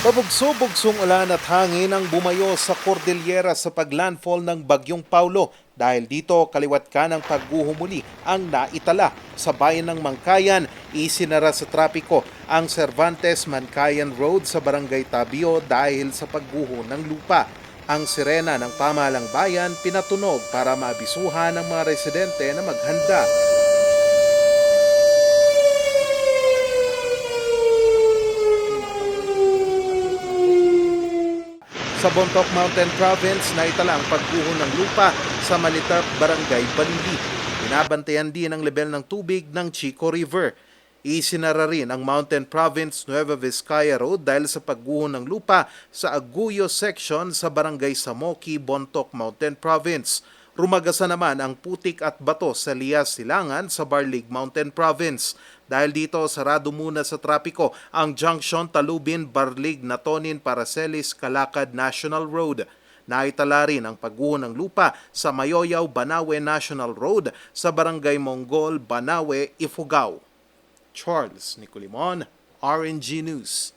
Pabugso-bugsong ulan at hangin ang bumayo sa Cordillera sa paglandfall ng Bagyong Paulo. Dahil dito, kaliwat ka ng pagguho muli ang naitala. Sa bayan ng Mangkayan, isinara sa trapiko ang Cervantes Mankayan Road sa Barangay Tabio dahil sa pagguho ng lupa. Ang sirena ng pamahalang bayan pinatunog para maabisuhan ng mga residente na maghanda. Sa Bontoc Mountain Province, naitala ang pagguho ng lupa sa Malitarp Barangay, Balili. Binabantayan din ang level ng tubig ng Chico River. Isinara rin ang Mountain Province Nueva Vizcaya Road dahil sa pagguho ng lupa sa Aguyo Section sa Barangay Samoki, Bontoc Mountain Province. Rumagasa naman ang putik at bato sa Lias Silangan sa Barlig Mountain Province. Dahil dito, sarado muna sa trapiko ang junction Talubin, Barlig, Natonin, Paracelis, Calacad National Road. Naitala rin ang pagguho ng lupa sa Mayoyaw, Banawe National Road sa Barangay Monggol, Banawe, Ifugao. Charles Nicolimon, RNG News.